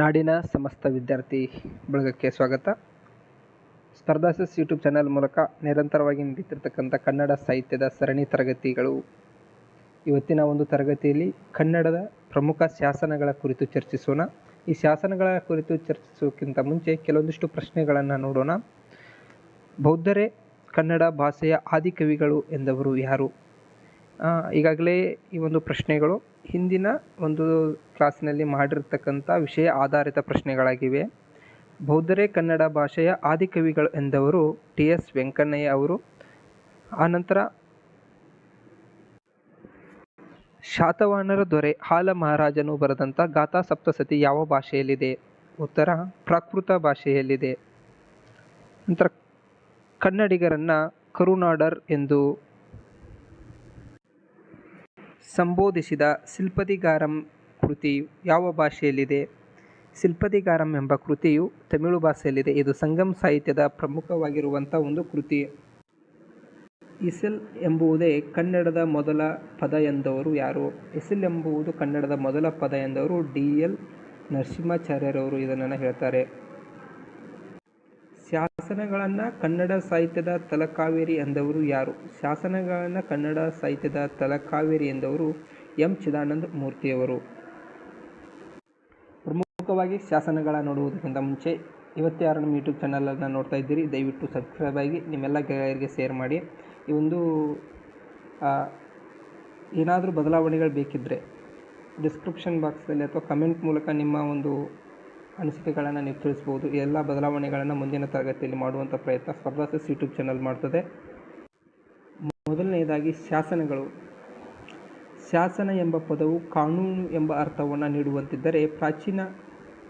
ನಾಡಿನ ಸಮಸ್ತ ವಿದ್ಯಾರ್ಥಿ ಬಳಗಕ್ಕೆ ಸ್ವಾಗತ. ಸ್ಪರ್ಧಾಸಸ್ ಯೂಟ್ಯೂಬ್ ಚಾನಲ್ ಮೂಲಕ ನಿರಂತರವಾಗಿ ನಡೀತಿರ್ತಕ್ಕಂಥ ಕನ್ನಡ ಸಾಹಿತ್ಯದ ಸರಣಿ ತರಗತಿಗಳು. ಇವತ್ತಿನ ಒಂದು ತರಗತಿಯಲ್ಲಿ ಕನ್ನಡದ ಪ್ರಮುಖ ಶಾಸನಗಳ ಕುರಿತು ಚರ್ಚಿಸೋಣ. ಈ ಶಾಸನಗಳ ಕುರಿತು ಚರ್ಚಿಸೋಕ್ಕಿಂತ ಮುಂಚೆ ಕೆಲವೊಂದಿಷ್ಟು ಪ್ರಶ್ನೆಗಳನ್ನು ನೋಡೋಣ. ಬೌದ್ಧರೇ ಕನ್ನಡ ಭಾಷೆಯ ಆದಿಕವಿಗಳು ಎಂದವರು ಯಾರು? ಈಗಾಗಲೇ ಈ ಒಂದು ಪ್ರಶ್ನೆಗಳು ಹಿಂದಿನ ಒಂದು ಕ್ಲಾಸಿನಲ್ಲಿ ಮಾಡಿರ್ತಕ್ಕಂಥ ವಿಷಯ ಆಧಾರಿತ ಪ್ರಶ್ನೆಗಳಾಗಿವೆ. ಬೌದ್ಧರೇ ಕನ್ನಡ ಭಾಷೆಯ ಆದಿಕವಿಗಳು ಎಂದವರು ಟಿ ಎಸ್ ವೆಂಕಣ್ಣಯ್ಯ ಅವರು. ಆನಂತರ ಶಾತವಾಹನರ ದೊರೆ ಹಾಲ ಮಹಾರಾಜನು ಬರೆದಂಥ ಗಾಥಾ ಸಪ್ತಸತಿ ಯಾವ ಭಾಷೆಯಲ್ಲಿದೆ? ಉತ್ತರ, ಪ್ರಾಕೃತ ಭಾಷೆಯಲ್ಲಿದೆ. ನಂತರ ಕನ್ನಡಿಗರನ್ನು ಕರುನಾಡರ್ ಎಂದು ಸಂಬೋಧಿಸಿದ ಸಿಲ್ಪದಿಗಾರಂ ಕೃತಿಯು ಯಾವ ಭಾಷೆಯಲ್ಲಿದೆ? ಸಿಲ್ಪದಿಗಾರಂ ಎಂಬ ಕೃತಿಯು ತಮಿಳು ಭಾಷೆಯಲ್ಲಿದೆ. ಇದು ಸಂಗಮ್ ಸಾಹಿತ್ಯದ ಪ್ರಮುಖವಾಗಿರುವಂಥ ಒಂದು ಕೃತಿ. ಇಸಲ್ ಎಂಬುವುದೇ ಕನ್ನಡದ ಮೊದಲ ಪದ ಎಂದವರು ಯಾರು? ಇಸಲ್ ಎಂಬುವುದು ಕನ್ನಡದ ಮೊದಲ ಪದ ಎಂದವರು ಡಿ ಎಲ್ ನರಸಿಂಹಾಚಾರ್ಯರವರು ಇದನ್ನು ಹೇಳ್ತಾರೆ. ಶಾಸನಗಳನ್ನು ಕನ್ನಡ ಸಾಹಿತ್ಯದ ತಲಕಾವೇರಿ ಎಂದವರು ಯಾರು? ಶಾಸನಗಳನ್ನು ಕನ್ನಡ ಸಾಹಿತ್ಯದ ತಲಕಾವೇರಿ ಎಂದವರು ಎಂ. ಚಿದಾನಂದ ಮೂರ್ತಿಯವರು. ಪ್ರಮುಖವಾಗಿ ಶಾಸನಗಳ ನೋಡುವುದಕ್ಕಿಂತ ಮುಂಚೆ ಇವತ್ತು ಯಾರು ನಮ್ಮ ಯೂಟ್ಯೂಬ್ ಚಾನಲನ್ನು ನೋಡ್ತಾ ಇದ್ದೀರಿ. ದಯವಿಟ್ಟು ಸಬ್ಸ್ಕ್ರೈಬ್ ಆಗಿ ನಿಮ್ಮೆಲ್ಲ ಗೆಳೆಯರಿಗೆ ಶೇರ್ ಮಾಡಿ. ಈ ಒಂದು ಏನಾದರೂ ಬದಲಾವಣೆಗಳು ಬೇಕಿದ್ದರೆ ಡಿಸ್ಕ್ರಿಪ್ಷನ್ ಬಾಕ್ಸಲ್ಲಿ ಅಥವಾ ಕಮೆಂಟ್ ಮೂಲಕ ನಿಮ್ಮ ಒಂದು ಅನಿಸಿಕೆಗಳನ್ನು ನೀವು ತಿಳಿಸ್ಬೋದು. ಎಲ್ಲ ಬದಲಾವಣೆಗಳನ್ನು ಮುಂದಿನ ತರಗತಿಯಲ್ಲಿ ಮಾಡುವಂಥ ಪ್ರಯತ್ನ ಸ್ಪರ್ಧಾಸಸ್ ಯೂಟ್ಯೂಬ್ ಚಾನಲ್ ಮಾಡ್ತದೆ. ಮೊದಲನೆಯದಾಗಿ ಶಾಸನಗಳು. ಶಾಸನ ಎಂಬ ಪದವು ಕಾನೂನು ಎಂಬ ಅರ್ಥವನ್ನು ನೀಡುವಂತಿದ್ದರೆ ಪ್ರಾಚೀನ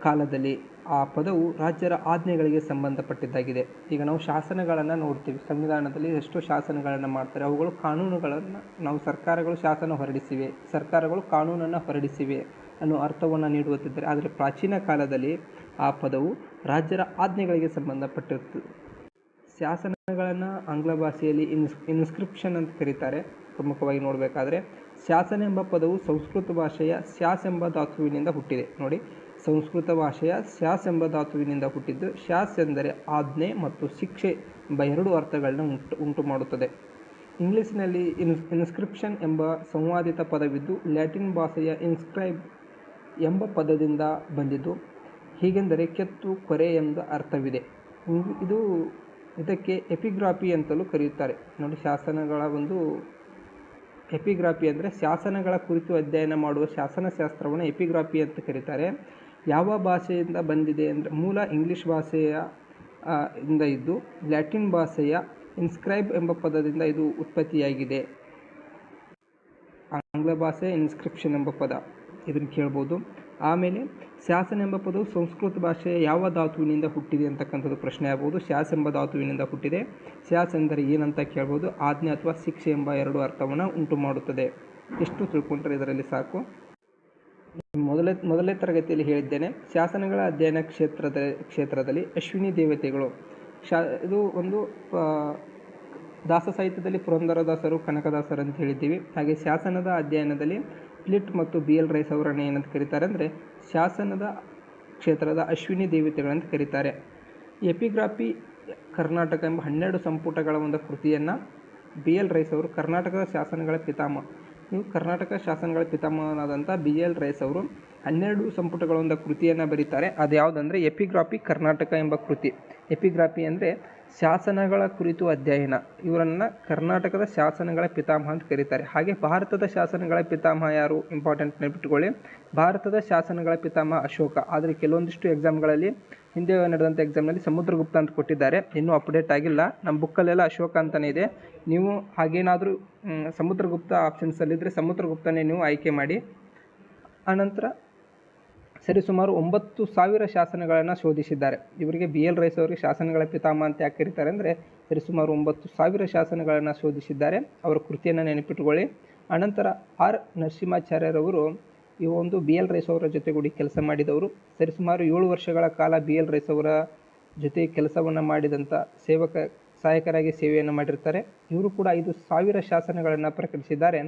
ಕಾಲದಲ್ಲಿ ಆ ಪದವು ರಾಜ್ಯರ ಆಜ್ಞೆಗಳಿಗೆ ಸಂಬಂಧಪಟ್ಟಿದ್ದಾಗಿದೆ. ಈಗ ನಾವು ಶಾಸನಗಳನ್ನು ನೋಡ್ತೀವಿ. ಸಂವಿಧಾನದಲ್ಲಿ ಎಷ್ಟೋ ಶಾಸನಗಳನ್ನು ಮಾಡ್ತಾರೆ. ಅವುಗಳು ಕಾನೂನುಗಳನ್ನು ನಾವು ಸರ್ಕಾರಗಳು ಶಾಸನ ಹೊರಡಿಸಿವೆ. ಸರ್ಕಾರಗಳು ಕಾನೂನನ್ನು ಹೊರಡಿಸಿವೆ. ಅನ್ನೋ ಅರ್ಥವನ್ನು ನೀಡುವಂತಿದ್ದರೆ, ಆದರೆ ಪ್ರಾಚೀನ ಕಾಲದಲ್ಲಿ ಆ ಪದವು ರಾಜ್ಯರ ಆಜ್ಞೆಗಳಿಗೆ ಸಂಬಂಧಪಟ್ಟಿರುತ್ತದೆ ಶಾಸನಗಳನ್ನು ಆಂಗ್ಲ ಭಾಷೆಯಲ್ಲಿ ಇನ್ಸ್, ಇನ್ಸ್ಕ್ರಿಪ್ಷನ್ ಅಂತ ಕರೀತಾರೆ. ಪ್ರಮುಖವಾಗಿ ನೋಡಬೇಕಾದ್ರೆ, ಶಾಸನ ಎಂಬ ಪದವು ಸಂಸ್ಕೃತ ಭಾಷೆಯ ಸ್ಯಾಸ್ ಎಂಬ ಧಾತುವಿನಿಂದ ಹುಟ್ಟಿದೆ. ನೋಡಿ, ಸಂಸ್ಕೃತ ಭಾಷೆಯ ಸ್ಯಾಸ್ ಎಂಬ ಧಾತುವಿನಿಂದ ಹುಟ್ಟಿದ್ದು ಶಾಸ್ ಎಂದರೆ ಆಜ್ಞೆ ಮತ್ತು ಶಿಕ್ಷೆ ಎಂಬ ಎರಡು ಅರ್ಥಗಳನ್ನ ಉಂಟು ಉಂಟು ಮಾಡುತ್ತದೆ. ಇಂಗ್ಲೀಷ್ನಲ್ಲಿ ಇನ್ಸ್, ಇನ್ಸ್ಕ್ರಿಪ್ಷನ್ ಎಂಬ ಸಂವಾದಿತ ಪದವಿದ್ದು ಲ್ಯಾಟಿನ್ ಭಾಷೆಯ ಇನ್ಸ್ಕ್ರೈಬ್ ಎಂಬ ಪದದಿಂದ ಬಂದಿದ್ದು. ಹೀಗೆಂದರೆ ಕೆತ್ತು, ಕೊರೆ ಎಂದು ಅರ್ಥವಿದೆ. ಇದು ಇದಕ್ಕೆ ಎಪಿಗ್ರಾಫಿ ಅಂತಲೂ ಕರೆಯುತ್ತಾರೆ. ನೋಡಿ, ಶಾಸನಗಳ ಒಂದು ಎಪಿಗ್ರಾಫಿ ಅಂದರೆ ಶಾಸನಗಳ ಕುರಿತು ಅಧ್ಯಯನ ಮಾಡುವ ಶಾಸನಶಾಸ್ತ್ರವನ್ನು ಎಪಿಗ್ರಾಫಿ ಅಂತ ಕರೀತಾರೆ. ಯಾವ ಭಾಷೆಯಿಂದ ಬಂದಿದೆ ಅಂದರೆ ಮೂಲ ಇಂಗ್ಲೀಷ್ ಭಾಷೆಯ ಇಂದ ಇದ್ದು ಲ್ಯಾಟಿನ್ ಭಾಷೆಯ ಇನ್ಸ್ಕ್ರೈಬ್ ಎಂಬ ಪದದಿಂದ ಇದು ಉತ್ಪತ್ತಿಯಾಗಿದೆ. ಆಂಗ್ಲ ಭಾಷೆ ಇನ್ಸ್ಕ್ರಿಪ್ಷನ್ ಎಂಬ ಪದ. ಇದನ್ನು ಕೇಳ್ಬೋದು. ಆಮೇಲೆ ಶಾಸನ ಎಂಬ ಪದವು ಸಂಸ್ಕೃತ ಭಾಷೆಯ ಯಾವ ಧಾತುವಿನಿಂದ ಹುಟ್ಟಿದೆ ಅಂತಕ್ಕಂಥದ್ದು ಪ್ರಶ್ನೆ ಆಗ್ಬೋದು. ಶಾಸ ಎಂಬ ಧಾತುವಿನಿಂದ ಹುಟ್ಟಿದೆ. ಶ್ಯಾಸ ಎಂದರೆ ಏನಂತ ಕೇಳ್ಬೋದು. ಆಜ್ಞೆ ಅಥವಾ ಶಿಕ್ಷೆ ಎಂಬ ಎರಡು ಅರ್ಥವನ್ನು ಉಂಟು ಮಾಡುತ್ತದೆ. ಇಷ್ಟು ತಿಳ್ಕೊಂಡ್ರೆ ಇದರಲ್ಲಿ ಸಾಕು? ಮೊದಲೇ ಮೊದಲನೇ ತರಗತಿಯಲ್ಲಿ ಹೇಳಿದ್ದೇನೆ. ಶಾಸನಗಳ ಅಧ್ಯಯನ ಕ್ಷೇತ್ರದ, ಕ್ಷೇತ್ರದಲ್ಲಿ ಅಶ್ವಿನಿ ದೇವತೆಗಳು. ಶಾ, ಇದು ಒಂದು ದಾಸ ಸಾಹಿತ್ಯದಲ್ಲಿ ಪುರಂದರದಾಸರು ಕನಕದಾಸರು ಅಂತ ಹೇಳಿದ್ದೀವಿ. ಹಾಗೆ ಶಾಸನದ ಅಧ್ಯಯನದಲ್ಲಿ ಪ್ಲಿಟ್ ಮತ್ತು ಬಿ ಎಲ್ ರೈಸ್ ಅವರನ್ನು ಏನಂತ ಕರೀತಾರೆ ಅಂದರೆ ಶಾಸನದ ಕ್ಷೇತ್ರದ ಅಶ್ವಿನಿ ದೇವತೆಗಳಂತ ಕರೀತಾರೆ. ಎಪಿಗ್ರಾಫಿ ಕರ್ನಾಟಕ ಎಂಬ ಹನ್ನೆರಡು ಸಂಪುಟಗಳ ಒಂದು ಕೃತಿಯನ್ನು ಬಿ ಎಲ್ ರೈಸ್ ಅವರು, ಕರ್ನಾಟಕದ ಶಾಸನಗಳ ಪಿತಾಮಹ ಇವು ಕರ್ನಾಟಕ ಶಾಸನಗಳ ಪಿತಾಮಹನಾದಂಥ ಬಿ ಎಲ್ ರೈಸ್ ಅವರು ಹನ್ನೆರಡು ಸಂಪುಟಗಳ ಒಂದು ಕೃತಿಯನ್ನು ಬರೀತಾರೆ. ಅದು ಯಾವುದಂದರೆ ಎಪಿಗ್ರಾಫಿ ಕರ್ನಾಟಕ ಎಂಬ ಕೃತಿ. ಎಪಿಗ್ರಾಫಿ ಅಂದರೆ ಶಾಸನಗಳ ಕುರಿತು ಅಧ್ಯಯನ. ಇವರನ್ನು ಕರ್ನಾಟಕದ ಶಾಸನಗಳ ಪಿತಾಮಹ ಅಂತ ಕರೀತಾರೆ. ಹಾಗೆ ಭಾರತದ ಶಾಸನಗಳ ಪಿತಾಮಹ ಯಾರು? ಇಂಪಾರ್ಟೆಂಟ್ ನೆನಪಿಟ್ಕೊಳ್ಳಿ. ಭಾರತದ ಶಾಸನಗಳ ಪಿತಾಮಹ ಅಶೋಕ. ಆದರೆ ಕೆಲವೊಂದಿಷ್ಟು ಎಕ್ಸಾಮ್ಗಳಲ್ಲಿ ಹಿಂದೆ ನಡೆದಂಥ ಎಕ್ಸಾಮ್ನಲ್ಲಿ ಸಮುದ್ರಗುಪ್ತ ಅಂತ ಕೊಟ್ಟಿದ್ದಾರೆ. ಇನ್ನೂ ಅಪ್ಡೇಟ್ ಆಗಿಲ್ಲ. ನಮ್ಮ ಬುಕ್ಕಲ್ಲೆಲ್ಲ ಅಶೋಕ ಅಂತಲೇ ಇದೆ. ನೀವು ಹಾಗೇನಾದರೂ ಸಮುದ್ರಗುಪ್ತ ಆಪ್ಷನ್ಸಲ್ಲಿದ್ದರೆ ಸಮುದ್ರಗುಪ್ತನೇ ನೀವು ಆಯ್ಕೆ ಮಾಡಿ. ಆನಂತರ ಸರಿಸುಮಾರು ಒಂಬತ್ತು ಸಾವಿರ ಶಾಸನಗಳನ್ನು ಶೋಧಿಸಿದ್ದಾರೆ. ಇವರಿಗೆ ಬಿ ಎಲ್ ರೈಸ್ ಅವರಿಗೆ ಶಾಸನಗಳ ಪಿತಾಮಹ ಅಂತ ಯಾಕೆ ಕರೀತಾರೆ ಅಂದರೆ ಸರಿಸುಮಾರು ಒಂಬತ್ತು ಸಾವಿರ ಶಾಸನಗಳನ್ನು ಶೋಧಿಸಿದ್ದಾರೆ. ಅವರ ಕೃತಿಯನ್ನು ನೆನಪಿಟ್ಟುಕೊಳ್ಳಿ ಅನಂತರ ಆರ್ ನರಸಿಂಹಾಚಾರ್ಯರವರು ಈ ಒಂದು ಬಿ ಎಲ್ ರೈಸ್ ಅವರ ಜೊತೆಗೂಡಿ ಕೆಲಸ ಮಾಡಿದವರು. ಸರಿಸುಮಾರು ಏಳು ವರ್ಷಗಳ ಕಾಲ ಬಿ ಎಲ್ ರೈಸ್ ಅವರ ಜೊತೆ ಕೆಲಸವನ್ನು ಮಾಡಿದಂಥ ಸೇವಕ, ಸಹಾಯಕರಾಗಿ ಸೇವೆಯನ್ನು ಮಾಡಿರ್ತಾರೆ. ಇವರು ಕೂಡ ಐದು ಸಾವಿರ ಶಾಸನಗಳನ್ನು ಪ್ರಕಟಿಸಿದ್ದಾರೆ.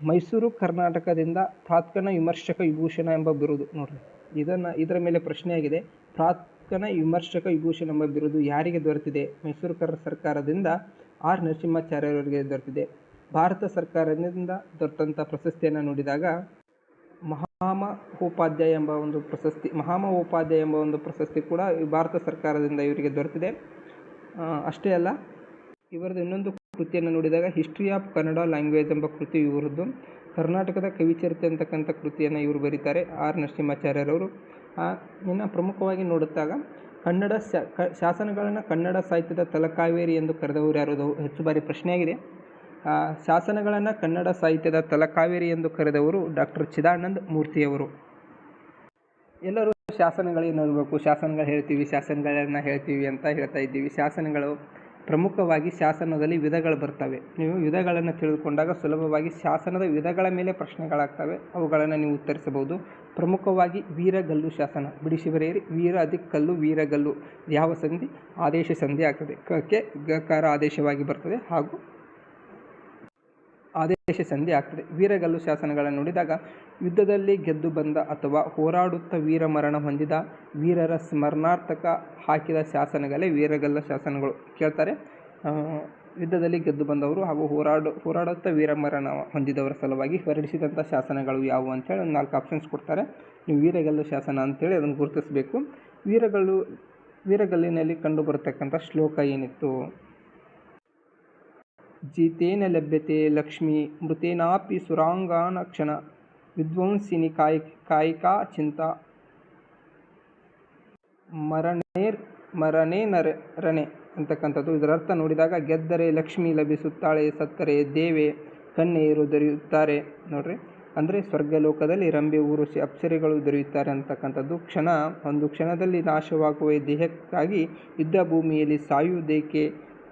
ಮೈಸೂರು ಕರ್ನಾಟಕದಿಂದ ಪ್ರಾತ್ಕನ ವಿಮರ್ಶಕ ವಿಭೂಷಣ ಎಂಬ ಬಿರುದು ನೋಡ್ರಿ. ಇದನ್ನು ಇದರ ಮೇಲೆ ಪ್ರಶ್ನೆಯಾಗಿದೆ ಪ್ರಾತ್ಕನ ವಿಮರ್ಶಕ ವಿಭೂಷಣ ಎಂಬ ಬಿರುದು ಯಾರಿಗೆ ದೊರೆತಿದೆ? ಮೈಸೂರು ಕರ್ ಸರ್ಕಾರದಿಂದ ಆರ್ ನರಸಿಂಹಾಚಾರ್ಯವರಿಗೆ ದೊರೆತಿದೆ. ಭಾರತ ಸರ್ಕಾರದಿಂದ ದೊರೆತಂಥ ಪ್ರಶಸ್ತಿಯನ್ನು ನೋಡಿದಾಗ ಮಹಾಮ ಉಪಾಧ್ಯಾಯ ಎಂಬ ಒಂದು ಪ್ರಶಸ್ತಿ, ಮಹಾಮ ಉಪಾಧ್ಯಾಯ ಎಂಬ ಒಂದು ಪ್ರಶಸ್ತಿ ಕೂಡ ಭಾರತ ಸರ್ಕಾರದಿಂದ ಇವರಿಗೆ ದೊರೆತಿದೆ. ಅಷ್ಟೇ ಅಲ್ಲ, ಇವರದ್ದು ಇನ್ನೊಂದು ಕೃತಿಯನ್ನು ನೋಡಿದಾಗ ಹಿಸ್ಟ್ರಿ ಆಫ್ ಕನ್ನಡ ಲ್ಯಾಂಗ್ವೇಜ್ ಎಂಬ ಕೃತಿ ಇವರದ್ದು. ಕರ್ನಾಟಕದ ಕವಿಚರಿತೆ ಅಂತಕ್ಕಂಥ ಕೃತಿಯನ್ನು ಇವರು ಬರೀತಾರೆ ಆರ್ ನರಸಿಂಹಾಚಾರ್ಯರವರು. ಇನ್ನು ಪ್ರಮುಖವಾಗಿ ನೋಡಿದಾಗ ಕನ್ನಡ ಶಾಸನಗಳನ್ನು ಕನ್ನಡ ಸಾಹಿತ್ಯದ ತಲಕಾವೇರಿ ಎಂದು ಕರೆದವರು ಯಾರು? ಹೆಚ್ಚು ಬಾರಿ ಪ್ರಶ್ನೆಯಾಗಿದೆ. ಶಾಸನಗಳನ್ನು ಕನ್ನಡ ಸಾಹಿತ್ಯದ ತಲಕಾವೇರಿ ಎಂದು ಕರೆದವರು ಡಾಕ್ಟರ್ ಚಿದಾನಂದ ಮೂರ್ತಿಯವರು. ಎಲ್ಲರೂ ಶಾಸನಗಳೇನು ನೋಡಬೇಕು. ಶಾಸನಗಳು ಹೇಳ್ತೀವಿ, ಶಾಸನಗಳನ್ನು ಹೇಳ್ತೀವಿ ಅಂತ ಹೇಳ್ತಾ ಇದ್ದೀವಿ. ಶಾಸನಗಳು ಪ್ರಮುಖವಾಗಿ ಶಾಸನದಲ್ಲಿ ವಿಧಗಳು ಬರ್ತವೆ. ನೀವು ವಿಧಗಳನ್ನು ತಿಳಿದುಕೊಂಡಾಗ ಸುಲಭವಾಗಿ ಶಾಸನದ ವಿಧಗಳ ಮೇಲೆ ಪ್ರಶ್ನೆಗಳಾಗ್ತವೆ. ಅವುಗಳನ್ನು ನೀವು ಉತ್ತರಿಸಬಹುದು. ಪ್ರಮುಖವಾಗಿ ವೀರಗಲ್ಲು ಶಾಸನ. ಬಿಡಿಸಿ ಬರೆಯಿರಿ ವೀರ ಅಧಿಕ್ ಕಲ್ಲು ವೀರಗಲ್ಲು. ಯಾವ ಸಂಧಿ? ಆದೇಶ ಸಂಧಿ ಆಗ್ತದೆ. ಕಕ್ಕೆ ಗಕಾರ ಆದೇಶವಾಗಿ ಬರ್ತದೆ. ಹಾಗೂ ಆದೇಶ ಸಂಧಿ ಆಗ್ತದೆ. ವೀರಗಲ್ಲು ಶಾಸನಗಳನ್ನು ನೋಡಿದಾಗ ಯುದ್ಧದಲ್ಲಿ ಗೆದ್ದು ಬಂದ ಅಥವಾ ಹೋರಾಡುತ್ತಾ ವೀರ ಮರಣ ಹೊಂದಿದ ವೀರರ ಸ್ಮರಣಾರ್ಥಕ ಹಾಕಿದ ಶಾಸನಗಳೇ ವೀರಗಲ್ಲ ಶಾಸನಗಳು ಕೇಳ್ತಾರೆ. ಯುದ್ಧದಲ್ಲಿ ಗೆದ್ದು ಬಂದವರು ಹಾಗೂ ಹೋರಾಡು, ಹೋರಾಡುತ್ತಾ ವೀರಮರಣ ಹೊಂದಿದವರ ಸಲುವಾಗಿ ಹೊರಡಿಸಿದಂಥ ಶಾಸನಗಳು ಯಾವುವು ಅಂತೇಳಿ ಒಂದು ನಾಲ್ಕು ಆಪ್ಷನ್ಸ್ ಕೊಡ್ತಾರೆ. ನೀವು ವೀರಗಲ್ಲು ಶಾಸನ ಅಂತೇಳಿ ಅದನ್ನು ಗುರುತಿಸಬೇಕು. ವೀರಗಲ್ಲು, ವೀರಗಲ್ಲಿನಲ್ಲಿ ಕಂಡುಬರತಕ್ಕಂಥ ಶ್ಲೋಕ ಏನಿತ್ತು? ಜಿತೇನ ಲಭ್ಯತೆ ಲಕ್ಷ್ಮಿ ಮೃತೇನಾಪಿ ಸುರಾಂಗಾನ ಕ್ಷಣ ವಿದ್ವಂಸಿನಿ ಕಾಯ್ ಕಾಯಿಕಾ ಚಿಂತ. ಮರಣೇರ್ ಮರಣೇ ರಣೆ ಅಂತಕ್ಕಂಥದ್ದು. ಇದರ ಅರ್ಥ ನೋಡಿದಾಗ ಗೆದ್ದರೆ ಲಕ್ಷ್ಮಿ ಲಭಿಸುತ್ತಾಳೆ, ಸತ್ತರೆ ದೇವೆ ಕನ್ಯೆಯರು ದೊರೆಯುತ್ತಾರೆ. ನೋಡ್ರಿ, ಅಂದರೆ ಸ್ವರ್ಗಲೋಕದಲ್ಲಿ ರಂಬೆ ಊರುಸಿ ಅಪ್ಸರೆಗಳು ದೊರೆಯುತ್ತಾರೆ ಅಂತಕ್ಕಂಥದ್ದು. ಕ್ಷಣ, ಒಂದು ಕ್ಷಣದಲ್ಲಿ ನಾಶವಾಗುವ ದೇಹಕ್ಕಾಗಿ ಯುದ್ಧ ಭೂಮಿಯಲ್ಲಿ ಸಾಯುವುದೇಕೆ?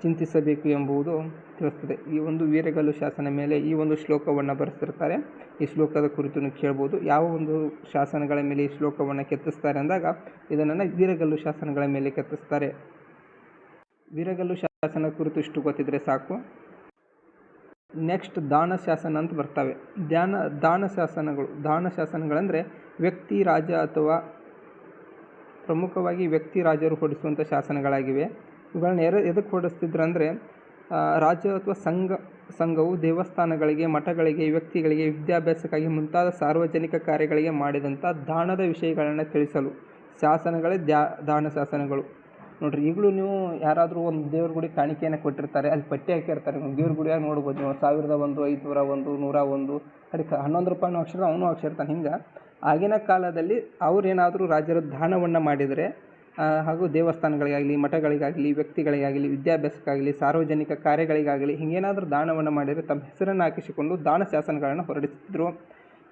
ಚಿಂತಿಸಬೇಕು ಎಂಬುದು ತಿಳಿಸ್ತದೆ. ಈ ಒಂದು ವೀರಗಲ್ಲು ಶಾಸನ ಮೇಲೆ ಈ ಒಂದು ಶ್ಲೋಕವನ್ನು ಬರೆಸಿರ್ತಾರೆ ಈ ಶ್ಲೋಕದ ಕುರಿತು ಕೇಳ್ಬೋದು. ಯಾವ ಒಂದು ಶಾಸನಗಳ ಮೇಲೆ ಈ ಶ್ಲೋಕವನ್ನು ಕೆತ್ತಿಸ್ತಾರೆ ಅಂದಾಗ ಇದನ್ನು ವೀರಗಲ್ಲು ಶಾಸನಗಳ ಮೇಲೆ ಕೆತ್ತಿಸ್ತಾರೆ. ವೀರಗಲ್ಲು ಶಾಸನ ಕುರಿತು ಇಷ್ಟು ಗೊತ್ತಿದ್ರೆ ಸಾಕು. ನೆಕ್ಸ್ಟ್ ದಾನ ಶಾಸನ ಅಂತ ಬರ್ತವೆ. ಧ್ಯಾನ ದಾನ ಶಾಸನಗಳು, ದಾನ ಶಾಸನಗಳಂದರೆ ವ್ಯಕ್ತಿ, ರಾಜ ಅಥವಾ ಪ್ರಮುಖವಾಗಿ ವ್ಯಕ್ತಿ, ರಾಜರು ಹೊಡಿಸುವಂಥ ಶಾಸನಗಳಾಗಿವೆ. ಇವುಗಳನ್ನ ಎರ ಎದಕ್ಕೆ ಹೊರಡಿಸ್ತಿದ್ರು ಅಂದರೆ ರಾಜ್ಯ ಅಥವಾ ಸಂಘ, ಸಂಘವು ದೇವಸ್ಥಾನಗಳಿಗೆ, ಮಠಗಳಿಗೆ, ವ್ಯಕ್ತಿಗಳಿಗೆ ವಿದ್ಯಾಭ್ಯಾಸಕ್ಕಾಗಿ ಮುಂತಾದ ಸಾರ್ವಜನಿಕ ಕಾರ್ಯಗಳಿಗೆ ಮಾಡಿದಂಥ ದಾನದ ವಿಷಯಗಳನ್ನು ತಿಳಿಸಲು. ಶಾಸನಗಳೇ ದ್ಯಾ, ದಾನ ಶಾಸನಗಳು. ನೋಡ್ರಿ, ಈಗಲೂ ನೀವು ಯಾರಾದರೂ ಒಂದು ದೇವ್ರ ಗುಡಿ ಕಾಣಿಕೆಯನ್ನು ಕೊಟ್ಟಿರ್ತಾರೆ, ಅಲ್ಲಿ ಪಟ್ಟಿ ಹಾಕಿರ್ತಾರೆ. ನೀವು ದೇವ್ರ ಗುಡಿಯಾಗ ನೋಡ್ಬೋದು, ನೀವು ಸಾವಿರದ ಒಂದು, ಐದುನೂರ ಒಂದು, ನೂರ ಒಂದು, ಅದಕ್ಕೆ ಹನ್ನೊಂದು ರೂಪಾಯಿನೂ ಅಕ್ಷರ, ಅವನು ಅಕ್ಷರ ಹಿಂಗೆ ಆಗಿನ ಕಾಲದಲ್ಲಿ ಅವ್ರೇನಾದರೂ ರಾಜರು ದಾನವನ್ನು ಮಾಡಿದರೆ ಹಾಗೂ ದೇವಸ್ಥಾನಗಳಿಗಾಗಲಿ ಮಠಗಳಿಗಾಗಲಿ ವ್ಯಕ್ತಿಗಳಿಗಾಗಲಿ ವಿದ್ಯಾಭ್ಯಾಸಕ್ಕಾಗಲಿ ಸಾರ್ವಜನಿಕ ಕಾರ್ಯಗಳಿಗಾಗಲಿ ಹಿಂಗೇನಾದರೂ ದಾನವನ್ನು ಮಾಡಿದರೆ ತಮ್ಮ ಹೆಸರನ್ನು ಹಾಕಿಸಿಕೊಂಡು ದಾನ ಶಾಸನಗಳನ್ನು ಹೊರಡಿಸಿದ್ರು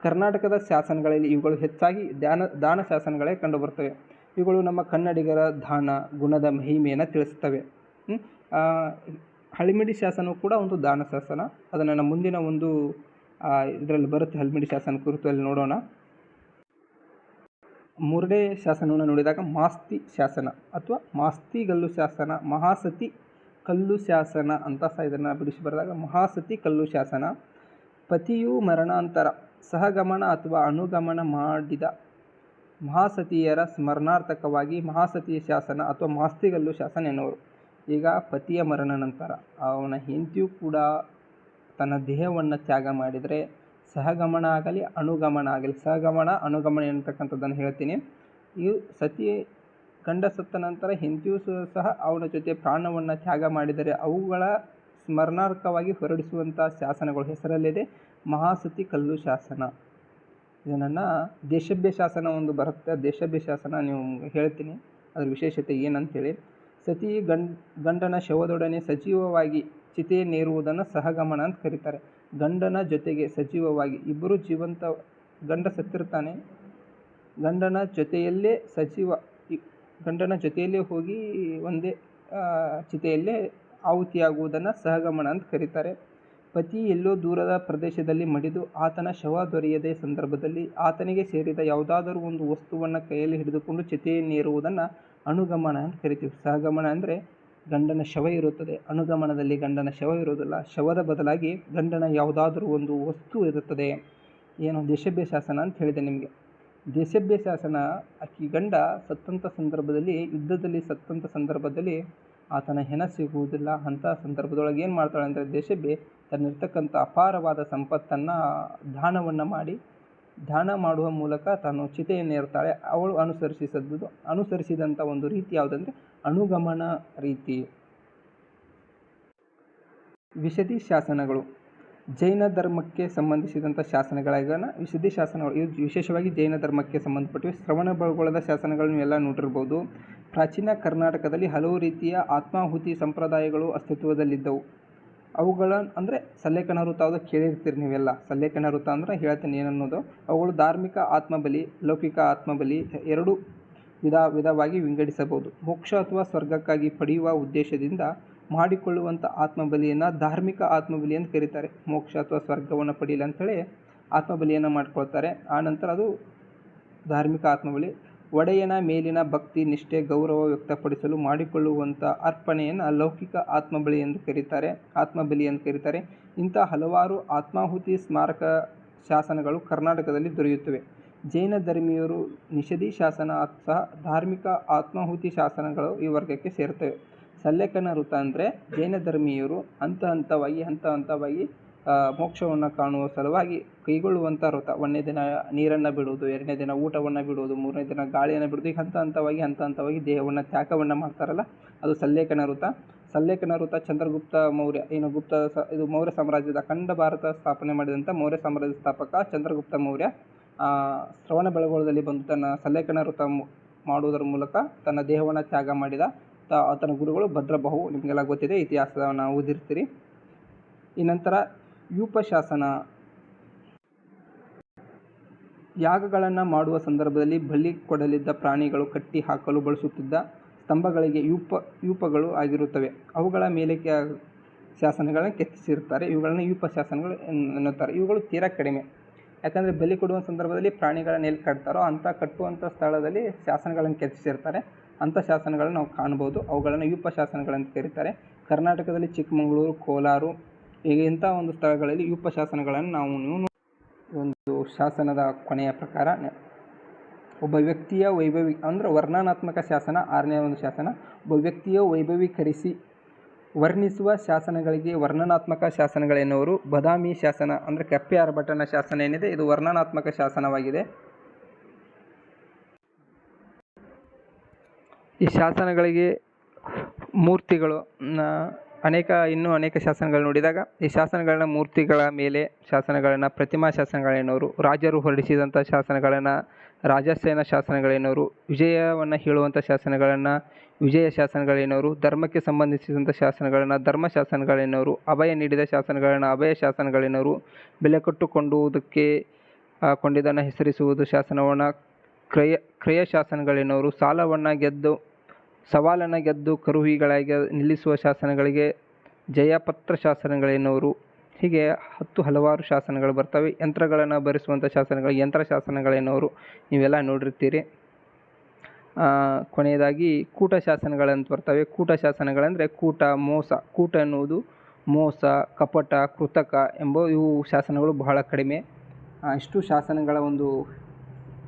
ಕರ್ನಾಟಕದ ಶಾಸನಗಳಲ್ಲಿ ಇವುಗಳು ಹೆಚ್ಚಾಗಿ ದಾನ ದಾನ ಶಾಸನಗಳೇ ಕಂಡುಬರ್ತವೆ. ಇವುಗಳು ನಮ್ಮ ಕನ್ನಡಿಗರ ದಾನ ಗುಣದ ಮಹಿಮೆಯನ್ನು ತಿಳಿಸ್ತವೆ ಹ್ಮ್? ಆ, ಹಳಿಮಿಡಿ ಶಾಸನವು ಕೂಡ ಒಂದು ದಾನ ಶಾಸನ. ಅದನ್ನು ನಮ್ಮ ಮುಂದಿನ ಒಂದು ಇದರಲ್ಲಿ ಬರುತ್ತೆ ಹಳಿಮಿಡಿ ಶಾಸನ ಕುರಿತು ಅಲ್ಲಿ ನೋಡೋಣ. ಮೂರನೇ ಶಾಸನವನ್ನು ನೋಡಿದಾಗ ಮಾಸ್ತಿ ಶಾಸನ ಅಥವಾ ಮಾಸ್ತಿಗಲ್ಲು ಶಾಸನ, ಮಹಾಸತಿ ಕಲ್ಲು ಶಾಸನ ಅಂತ ಸಹ ಇದನ್ನು ಬಿಡಿಸಿ ಬರೆದಾಗ ಮಹಾಸತಿ ಕಲ್ಲು ಶಾಸನ. ಪತಿಯು ಮರಣಾಂತರ, ಸಹಗಮನ ಅಥವಾ ಅನುಗಮನ ಮಾಡಿದ ಮಹಾಸತಿಯರ ಸ್ಮರಣಾರ್ಥಕವಾಗಿ ಮಹಾಸತಿಯ ಶಾಸನ ಅಥವಾ ಮಾಸ್ತಿಗಲ್ಲು ಶಾಸನ ಎನ್ನುವರು. ಈಗ ಪತಿಯ ಮರಣ ನಂತರ ಅವನ ಹೆಂಡತಿಯು ಕೂಡ ತನ್ನ ದೇಹವನ್ನು ತ್ಯಾಗ ಮಾಡಿದರೆ ಸಹಗಮನ ಆಗಲಿ, ಅನುಗಮನ ಆಗಲಿ. ಸಹಗಮನ, ಅನುಗಮನ ಎನ್ನತಕ್ಕಂಥದ್ದನ್ನು ಹೇಳ್ತೀನಿ. ಇವು ಸತಿ ಗಂಡ ಸತ್ತ ನಂತರ ಹೆಂಡತಿಯೂ ಸಹ ಅವನ ಜೊತೆ ಪ್ರಾಣವನ್ನು ತ್ಯಾಗ ಮಾಡಿದರೆ ಅವುಗಳ ಸ್ಮರಣಾರ್ಥವಾಗಿ ಹೊರಡಿಸುವಂಥ ಶಾಸನಗಳು ಹೆಸರಲ್ಲಿದೆ. ಮಹಾಸತಿ ಕಲ್ಲು ಶಾಸನ. ಇದನ್ನು ದೇಶಭ್ಯ ಶಾಸನ ಒಂದು ಬರುತ್ತೆ. ದೇಶಭ್ಯ ಶಾಸನ ನೀವು ಹೇಳ್ತೀನಿ. ಅದರ ವಿಶೇಷತೆ ಏನಂತೇಳಿ. ಸತಿ ಗಂಡ್, ಗಂಡನ ಶವದೊಡನೆ ಸಜೀವವಾಗಿ ಚಿತೆಯನ್ನೇರುವುದನ್ನು ಸಹಗಮನ ಅಂತ ಕರೀತಾರೆ. ಗಂಡನ ಜೊತೆಗೆ ಸಜೀವವಾಗಿ ಇಬ್ಬರು ಜೀವಂತ ಗಂಡ ಸತ್ತಿರ್ತಾನೆ. ಗಂಡನ ಜೊತೆಯಲ್ಲೇ ಸಜೀವ ಗಂಡನ ಜೊತೆಯಲ್ಲೇ ಹೋಗಿ ಒಂದೇ ಚಿತೆಯಲ್ಲೇ ಆಹುತಿಯಾಗುವುದನ್ನು ಸಹಗಮನ ಅಂತ ಕರೀತಾರೆ. ಪತಿ ಎಲ್ಲೋ ದೂರದ ಪ್ರದೇಶದಲ್ಲಿ ಮಡಿದು ಆತನ ಶವ ದೊರೆಯದೇ ಸಂದರ್ಭದಲ್ಲಿ ಆತನಿಗೆ ಸೇರಿದ ಯಾವುದಾದರೂ ಒಂದು ವಸ್ತುವನ್ನು ಕೈಯಲ್ಲಿ ಹಿಡಿದುಕೊಂಡು ಚಿತೆಯನ್ನೇರುವುದನ್ನು ಅನುಗಮನ ಅಂತ ಕರಿತೀವಿ. ಸಹಗಮನ ಅಂದರೆ ಗಂಡನ ಶವ ಇರುತ್ತದೆ. ಅನುಗಮನದಲ್ಲಿ ಗಂಡನ ಶವ ಇರುವುದಿಲ್ಲ. ಶವದ ಬದಲಾಗಿ ಗಂಡನ ಯಾವುದಾದರೂ ಒಂದು ವಸ್ತು ಇರುತ್ತದೆ. ಏನು? ದೇಶಭ್ಯ ಶಾಸನ ಅಂತ ಹೇಳಿದೆ ನಿಮಗೆ. ದೇಶಭ್ಯ ಶಾಸನ ಅಕ್ಕಿ ಗಂಡ ಸತ್ತಂಥ ಸಂದರ್ಭದಲ್ಲಿ, ಯುದ್ಧದಲ್ಲಿ ಸತ್ತಂಥ ಸಂದರ್ಭದಲ್ಲಿ ಆತನ ಹೆಣ ಸಿಗುವುದಿಲ್ಲ. ಅಂಥ ಸಂದರ್ಭದೊಳಗೆ ಏನು ಮಾಡ್ತಾಳೆ ಅಂದರೆ ದೇಶಭ್ಯೆ ತನ್ನಿರ್ತಕ್ಕಂಥ ಅಪಾರವಾದ ಸಂಪತ್ತನ್ನು ದಾನವನ್ನು ಮಾಡಿ ದಾನ ಮಾಡುವ ಮೂಲಕ ತಾನು ಚಿತೆಯನ್ನು ಇರ್ತಾಳೆ ಅವಳು ಅನುಸರಿಸಿದ್ದು ಅನುಸರಿಸಿದಂಥ ಒಂದು ರೀತಿ ಯಾವುದಂದರೆ ಅನುಗಮನ ರೀತಿ. ವಿಶದಿ ಶಾಸನಗಳು. ಜೈನ ಧರ್ಮಕ್ಕೆ ಸಂಬಂಧಿಸಿದಂಥ ಶಾಸನಗಳಾಗನ ವಿಶದಿ ಶಾಸನಗಳು. ಇವು ವಿಶೇಷವಾಗಿ ಜೈನ ಧರ್ಮಕ್ಕೆ ಸಂಬಂಧಪಟ್ಟಿವೆ. ಶ್ರವಣಬೆಳಗೊಳದ ಶಾಸನಗಳನ್ನು ಎಲ್ಲ ನೋಡಿರ್ಬೋದು. ಪ್ರಾಚೀನ ಕರ್ನಾಟಕದಲ್ಲಿ ಹಲವು ರೀತಿಯ ಆತ್ಮಾಹುತಿ ಸಂಪ್ರದಾಯಗಳು ಅಸ್ತಿತ್ವದಲ್ಲಿದ್ದವು. ಅವುಗಳ ಅಂದರೆ ಸಲ್ಲೇಖನ ವೃತ್ತ ಅದು ಕೇಳಿರ್ತೀರಿ ನೀವೆಲ್ಲ. ಸಲ್ಲೇಖನ ವೃತ್ತ ಅಂದರೆ ಹೇಳ್ತೀನಿ ಏನನ್ನೋದು. ಅವುಗಳು ಧಾರ್ಮಿಕ ಆತ್ಮಬಲಿ, ಲೌಕಿಕ ಆತ್ಮಬಲಿ ಎರಡು ವಿಧ ವಿಧವಾಗಿ ವಿಂಗಡಿಸಬಹುದು. ಮೋಕ್ಷ ಅಥವಾ ಸ್ವರ್ಗಕ್ಕಾಗಿ ಪಡೆಯುವ ಉದ್ದೇಶದಿಂದ ಮಾಡಿಕೊಳ್ಳುವಂಥ ಆತ್ಮಬಲಿಯನ್ನು ಧಾರ್ಮಿಕ ಆತ್ಮಬಲಿ ಅಂತ ಕರೀತಾರೆ. ಮೋಕ್ಷ ಅಥವಾ ಸ್ವರ್ಗವನ್ನು ಪಡೆಯಲಿ ಅಂಥೇಳಿ ಆತ್ಮಬಲಿಯನ್ನು ಮಾಡ್ಕೊಳ್ತಾರೆ. ಆನಂತರ ಅದು ಧಾರ್ಮಿಕ ಆತ್ಮಬಲಿ. ಒಡೆಯನ ಮೇಲಿನ ಭಕ್ತಿ, ನಿಷ್ಠೆ, ಗೌರವ ವ್ಯಕ್ತಪಡಿಸಲು ಮಾಡಿಕೊಳ್ಳುವಂಥ ಅರ್ಪಣೆಯನ್ನು ಲೌಕಿಕ ಆತ್ಮಬಲಿ ಎಂದು ಕರೀತಾರೆ, ಆತ್ಮಬಲಿ ಎಂದು ಕರೀತಾರೆ. ಇಂಥ ಹಲವಾರು ಆತ್ಮಾಹುತಿ ಸ್ಮಾರಕ ಶಾಸನಗಳು ಕರ್ನಾಟಕದಲ್ಲಿ ದೊರೆಯುತ್ತವೆ. ಜೈನ ಧರ್ಮೀಯರು ನಿಷಧಿ ಶಾಸನ ಸಹ ಧಾರ್ಮಿಕ ಆತ್ಮಾಹುತಿ ಶಾಸನಗಳು ಈ ವರ್ಗಕ್ಕೆ ಸೇರ್ತವೆ. ಸಲ್ಲೇಖನ ವೃತ್ತ ಅಂದರೆ ಜೈನ ಧರ್ಮೀಯರು ಹಂತ ಹಂತವಾಗಿ ಹಂತ ಹಂತವಾಗಿ ಮೋಕ್ಷವನ್ನು ಕಾಣುವ ಸಲುವಾಗಿ ಕೈಗೊಳ್ಳುವಂಥ ವ್ರತ. ಒಂದನೇ ದಿನ ನೀರನ್ನು ಬಿಡುವುದು, ಎರಡನೇ ದಿನ ಊಟವನ್ನು ಬಿಡುವುದು, ಮೂರನೇ ದಿನ ಗಾಳಿಯನ್ನು ಬಿಡುವುದು ಈಗ ಹಂತ ಹಂತವಾಗಿ ಹಂತ ಹಂತವಾಗಿ ದೇಹವನ್ನು ತ್ಯಾಗವನ್ನು ಮಾಡ್ತಾರಲ್ಲ, ಅದು ಸಲ್ಲೇಖನ ವೃತ ಸಲ್ಲೇಖನ ವೃತ ಚಂದ್ರಗುಪ್ತ ಮೌರ್ಯ, ಏನು ಗುಪ್ತ ಸ, ಇದು ಮೌರ್ಯ ಸಾಮ್ರಾಜ್ಯದ ಅಖಂಡ ಭಾರತ ಸ್ಥಾಪನೆ ಮಾಡಿದಂಥ ಮೌರ್ಯ ಸಾಮ್ರಾಜ್ಯದ ಸ್ಥಾಪಕ ಚಂದ್ರಗುಪ್ತ ಮೌರ್ಯ ಶ್ರವಣ ಬೆಳಗೊಳದಲ್ಲಿ ಬಂದು ತನ್ನ ಸಲ್ಲೇಖನ ವೃತ ಮಾಡುವುದರ ಮೂಲಕ ತನ್ನ ದೇಹವನ್ನು ತ್ಯಾಗ ಮಾಡಿದ ತ, ಆತನ ಗುರುಗಳು ಭದ್ರಬಾಹು. ನಿಮಗೆಲ್ಲ ಗೊತ್ತಿದೆ, ಇತಿಹಾಸವನ್ನು ಓದಿರ್ತೀರಿ. ಈ ನಂತರ ಯೂಪ ಶಾಸನ ಯಾಗಗಳನ್ನು ಮಾಡುವ ಸಂದರ್ಭದಲ್ಲಿ ಬಲಿ ಕೊಡಲಿದ್ದ ಪ್ರಾಣಿಗಳು ಕಟ್ಟಿ ಹಾಕಲು ಬಳಸುತ್ತಿದ್ದ ಸ್ತಂಭಗಳಿಗೆ ಯೂಪ, ಯೂಪಗಳು ಆಗಿರುತ್ತವೆ. ಅವುಗಳ ಮೇಲೆ ಶಾಸನಗಳನ್ನು ಕೆತ್ತಿಸಿರುತ್ತಾರೆ. ಇವುಗಳನ್ನು ಯೂಪ ಶಾಸನಗಳು ಎನ್ನುತ್ತಾರೆ ಇವುಗಳು ತೀರಾ ಕಡಿಮೆ. ಯಾಕಂದರೆ ಬಲಿ ಕೊಡುವ ಸಂದರ್ಭದಲ್ಲಿ ಪ್ರಾಣಿಗಳ ಎಲ್ಲಿ ಕಟ್ತಾರೋ ಅಂಥ ಕಟ್ಟುವಂಥ ಸ್ಥಳದಲ್ಲಿ ಶಾಸನಗಳನ್ನು ಕೆತ್ತಿಸಿರ್ತಾರೆ ಅಂಥ ಶಾಸನಗಳನ್ನು ನಾವು ಕಾಣ್ಬೋದು. ಅವುಗಳನ್ನು ಯೂಪ ಶಾಸನಗಳಂತ ಕರೀತಾರೆ. ಕರ್ನಾಟಕದಲ್ಲಿ ಚಿಕ್ಕಮಗಳೂರು, ಕೋಲಾರ ಹೀಗೆ ಇಂಥ ಒಂದು ಸ್ಥಳಗಳಲ್ಲಿ ಯೂಪ ಶಾಸನಗಳನ್ನು ನಾವು ನೀವು ಒಂದು ಶಾಸನದ ಕೊನೆಯ ಪ್ರಕಾರ ಒಬ್ಬ ವ್ಯಕ್ತಿಯ ವೈಭವಿ ಅಂದರೆ ವರ್ಣನಾತ್ಮಕ ಶಾಸನ, ಆರನೇ ಒಂದು ಶಾಸನ, ಒಬ್ಬ ವ್ಯಕ್ತಿಯ ವೈಭವೀಕರಿಸಿ ವರ್ಣಿಸುವ ಶಾಸನಗಳಿಗೆ ವರ್ಣನಾತ್ಮಕ ಶಾಸನಗಳೆನ್ನುವರು ಬದಾಮಿ ಶಾಸನ ಅಂದರೆ ಕೆಪ್ಪೆ ಆರ್ಭಟನ ಶಾಸನ ಏನಿದೆ, ಇದು ವರ್ಣನಾತ್ಮಕ ಶಾಸನವಾಗಿದೆ. ಈ ಶಾಸನಗಳಿಗೆ ಮೂರ್ತಿಗಳು ಅನೇಕ, ಇನ್ನೂ ಅನೇಕ ಶಾಸನಗಳು ನೋಡಿದಾಗ, ಈ ಶಾಸನಗಳನ್ನ ಮೂರ್ತಿಗಳ ಮೇಲೆ ಶಾಸನಗಳನ್ನು, ಪ್ರತಿಮಾ ಶಾಸನಗಳೆನ್ನೋರು ರಾಜರು ಹೊರಡಿಸಿದಂಥ ಶಾಸನಗಳನ್ನು, ರಾಜಸೇನ ಶಾಸನಗಳೆನ್ನೋರು ವಿಜಯವನ್ನು ಹೇಳುವಂಥ ಶಾಸನಗಳನ್ನು, ವಿಜಯ ಶಾಸನಗಳೆನ್ನೋರು ಧರ್ಮಕ್ಕೆ ಸಂಬಂಧಿಸಿದಂಥ ಶಾಸನಗಳನ್ನು, ಧರ್ಮ ಶಾಸನಗಳೆನ್ನೋರು ಅಭಯ ನೀಡಿದ ಶಾಸನಗಳನ್ನು, ಅಭಯ ಶಾಸನಗಳೆನ್ನೋರು ಬೆಲೆ ಕೊಟ್ಟುಕೊಂಡುವುದಕ್ಕೆ ಕೊಂಡಿದ್ದನ್ನು ಹೆಸರಿಸುವುದು ಶಾಸನವನ್ನು, ಕ್ರಯ ಕ್ರಯ ಶಾಸನಗಳೆನ್ನೋರು ಸಾಲವನ್ನು ಗೆದ್ದು ಸವಾಲನ್ನು ಗೆದ್ದು ಕರುಹಿಗಳಾಗಿ ನಿಲ್ಲಿಸುವ ಶಾಸನಗಳಿಗೆ ಜಯಪತ್ರ ಶಾಸನಗಳೆನ್ನುವರು ಹೀಗೆ ಹತ್ತು ಹಲವಾರು ಶಾಸನಗಳು ಬರ್ತವೆ. ಯಂತ್ರಗಳನ್ನು ಭರಿಸುವಂಥ ಶಾಸನಗಳು, ಯಂತ್ರ ಶಾಸನಗಳೆನ್ನುವರು ನೀವೆಲ್ಲ ನೋಡಿರ್ತೀರಿ. ಕೊನೆಯದಾಗಿ ಕೂಟ ಶಾಸನಗಳಂತ ಬರ್ತವೆ. ಕೂಟ ಶಾಸನಗಳಂದರೆ ಕೂಟ, ಮೋಸ. ಕೂಟ ಎನ್ನುವುದು ಮೋಸ, ಕಪಟ, ಕೃತಕ ಎಂಬ ಇವು ಶಾಸನಗಳು ಬಹಳ ಕಡಿಮೆ. ಇಷ್ಟು ಶಾಸನಗಳ ಒಂದು